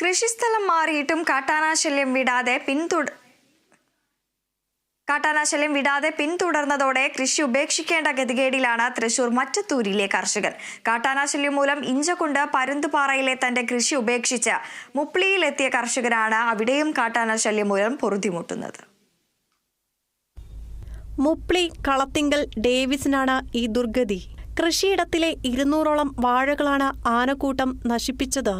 കൃഷിസ്ഥലം മാറിയിട്ടും കാട്ടാനാശല്യം വിടാതെ പിന്തുട കാട്ടാനാശല്യം വിടാതെ പിന്തുടർന്നതോടെ കൃഷി ഉപേക്ഷിക്കേണ്ട ഗതികേടിലാണ് തൃശൂർ മറ്റത്തൂരിലെ കർഷകൻ. കാട്ടാനാശല്യം മൂലം ഇഞ്ചകൊണ്ട് പരുന്തുപാറയിലെ തന്റെ കൃഷി ഉപേക്ഷിച്ച് മുപ്ലിയിലെത്തിയ കർഷകരാണ് അവിടെയും കാട്ടാനാശല്യം മൂലം പൊറുതിമുട്ടുന്നത്. മുപ്ലി കളത്തിങ്കൽ ഡേവിസിനാണ് ഈ ദുർഗതി. കൃഷിയിടത്തിലെ ഇരുന്നൂറോളം വാഴകളാണ് ആനക്കൂട്ടം നശിപ്പിച്ചത്.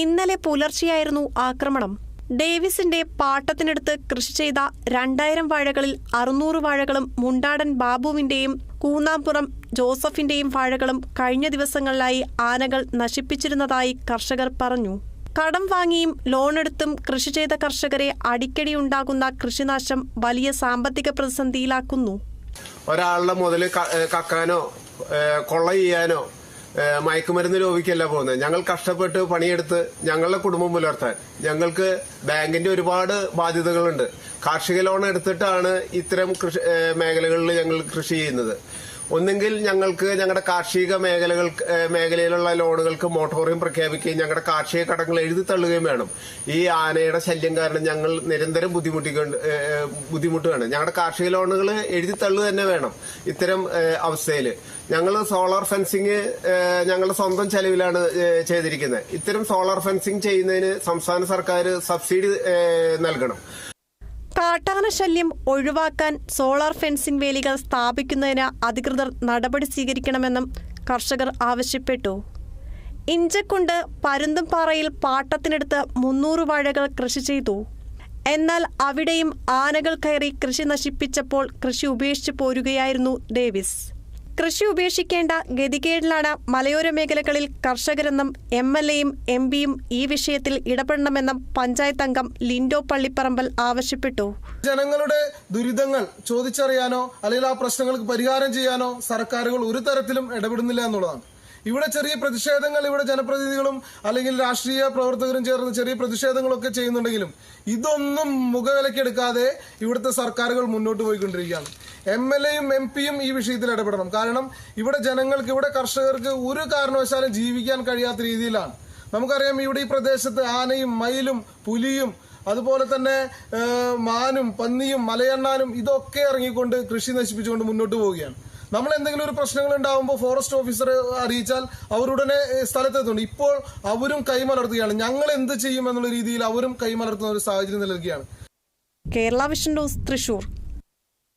ഇന്നലെ പുലർച്ചെയായിരുന്നു ആക്രമണം. ഡേവിസിന്റെ പാട്ടത്തിനടുത്ത് കൃഷി ചെയ്ത രണ്ടായിരം വാഴകളിൽ അറുന്നൂറ് വാഴകളും മുണ്ടാടൻ ബാബുവിന്റെയും കൂന്നാമ്പുറം ജോസഫിന്റെയും വാഴകളും കഴിഞ്ഞ ദിവസങ്ങളിലായി ആനകൾ നശിപ്പിച്ചിരുന്നതായി കർഷകർ പറഞ്ഞു. കടം വാങ്ങിയും ലോണെടുത്തും കൃഷി ചെയ്ത കർഷകരെ അടിക്കടി ഉണ്ടാകുന്ന കൃഷിനാശം വലിയ സാമ്പത്തിക പ്രതിസന്ധിയിലാക്കുന്നു. ഒരാളുടെ മുതൽ കക്കാനോ കൊള്ള ചെയ്യാനോ മയക്കുമരുന്ന് രോഗിക്കല്ല പോകുന്നത്. ഞങ്ങൾ കഷ്ടപ്പെട്ട് പണിയെടുത്ത് ഞങ്ങളുടെ കുടുംബം പുലർത്താൻ. ഞങ്ങൾക്ക് ബാങ്കിന്റെ ഒരുപാട് ബാധ്യതകളുണ്ട്. കാർഷിക ലോൺ എടുത്തിട്ടാണ് ഇത്തരം മേഖലകളിൽ ഞങ്ങൾ കൃഷി ചെയ്യുന്നത്. ഒന്നെങ്കിൽ ഞങ്ങൾക്ക് ഞങ്ങളുടെ കാർഷിക മേഖലകൾ മേഖലയിലുള്ള ലോണുകൾക്ക് മോട്ടോറിയം പ്രഖ്യാപിക്കുകയും ഞങ്ങളുടെ കാർഷിക കടങ്ങൾ എഴുതി തള്ളുകയും വേണം. ഈ ആനയുടെ ശല്യം കാരണം ഞങ്ങൾ നിരന്തരം ബുദ്ധിമുട്ടിക്കൊണ്ട് ബുദ്ധിമുട്ടുകയാണ്. ഞങ്ങളുടെ കാർഷിക ലോണുകൾ എഴുതി തള്ളുക തന്നെ വേണം ഇത്തരം അവസ്ഥയിൽ. ഞങ്ങൾ സോളാർ ഫെൻസിങ് ഞങ്ങളുടെ സ്വന്തം ചെലവിലാണ് ചെയ്തിരിക്കുന്നത്. ഇത്തരം സോളാർ ഫെൻസിങ് ചെയ്യുന്നതിന് സംസ്ഥാന സർക്കാർ സബ്സിഡി നൽകണം. കാട്ടാന ശല്യം ഒഴിവാക്കാൻ സോളാർ ഫെൻസിംഗ് വേലികൾ സ്ഥാപിക്കുന്നതിന് അധികൃതർ നടപടി സ്വീകരിക്കണമെന്നും കർഷകർ ആവശ്യപ്പെട്ടു. ഇഞ്ചക്കുണ്ട് പരുന്തുംപാറയിൽ പാട്ടത്തിനെടുത്ത് മുന്നൂറ് വാഴകൾ കൃഷി ചെയ്തു. എന്നാൽ അവിടെയും ആനകൾ കയറി കൃഷി നശിപ്പിച്ചപ്പോൾ കൃഷി ഉപേക്ഷിച്ചു പോരുകയായിരുന്നു ഡേവിസ്. കൃഷി ഉപേക്ഷിക്കേണ്ട ഗതികേടിലാണ് മലയോര മേഖലകളിൽ കർഷകരെന്നും എം എൽ എയും എം പിയും ഈ വിഷയത്തിൽ ഇടപെടണമെന്നും പഞ്ചായത്ത് അംഗം ലിൻഡോ പള്ളിപ്പറമ്പൽ ആവശ്യപ്പെട്ടു. ജനങ്ങളുടെ ദുരിതങ്ങൾ ചോദിച്ചറിയാനോ അല്ലെങ്കിൽ ആ പ്രശ്നങ്ങൾക്ക് പരിഹാരം ചെയ്യാനോ സർക്കാരുകൾ ഒരു തരത്തിലും ഇടപെടുന്നില്ല എന്നുള്ളതാണ്. ഇവിടെ ചെറിയ പ്രതിഷേധങ്ങൾ ഇവിടെ ജനപ്രതിനിധികളും അല്ലെങ്കിൽ രാഷ്ട്രീയ പ്രവർത്തകരും ചേർന്ന് ചെറിയ പ്രതിഷേധങ്ങളൊക്കെ ചെയ്യുന്നുണ്ടെങ്കിലും ഇതൊന്നും മുഖവിലക്കെടുക്കാതെ ഇവിടുത്തെ സർക്കാരുകൾ മുന്നോട്ട് പോയിക്കൊണ്ടിരിക്കുകയാണ്. എം എൽ എയും എം പിയും ഈ വിഷയത്തിൽ ഇടപെടണം. കാരണം ഇവിടെ ജനങ്ങൾക്ക് ഇവിടെ കർഷകർക്ക് ഒരു കാരണവശാലും ജീവിക്കാൻ കഴിയാത്ത രീതിയിലാണ്. നമുക്കറിയാം ഇവിടെ ഈ പ്രദേശത്ത് ആനയും മയിലും പുലിയും അതുപോലെ തന്നെ മാനും പന്നിയും മലയണ്ണാനും ഇതൊക്കെ ഇറങ്ങിക്കൊണ്ട് കൃഷി നശിപ്പിച്ചുകൊണ്ട് മുന്നോട്ട് പോവുകയാണ്. നമ്മൾ എന്തെങ്കിലും ഒരു പ്രശ്നങ്ങൾ ഉണ്ടാകുമ്പോൾ ഫോറസ്റ്റ് ഓഫീസറെ അറിയിച്ചാൽ അവരുടനെ സ്ഥലത്തെത്തുന്നുണ്ട്. ഇപ്പോൾ അവരും കൈമലർത്തുകയാണ്. ഞങ്ങൾ എന്ത് ചെയ്യും എന്നുള്ള രീതിയിൽ അവരും കൈമലർത്തുന്ന ഒരു സാഹചര്യം നിലനിൽക്കുകയാണ്. Kerala vision news Thrissur.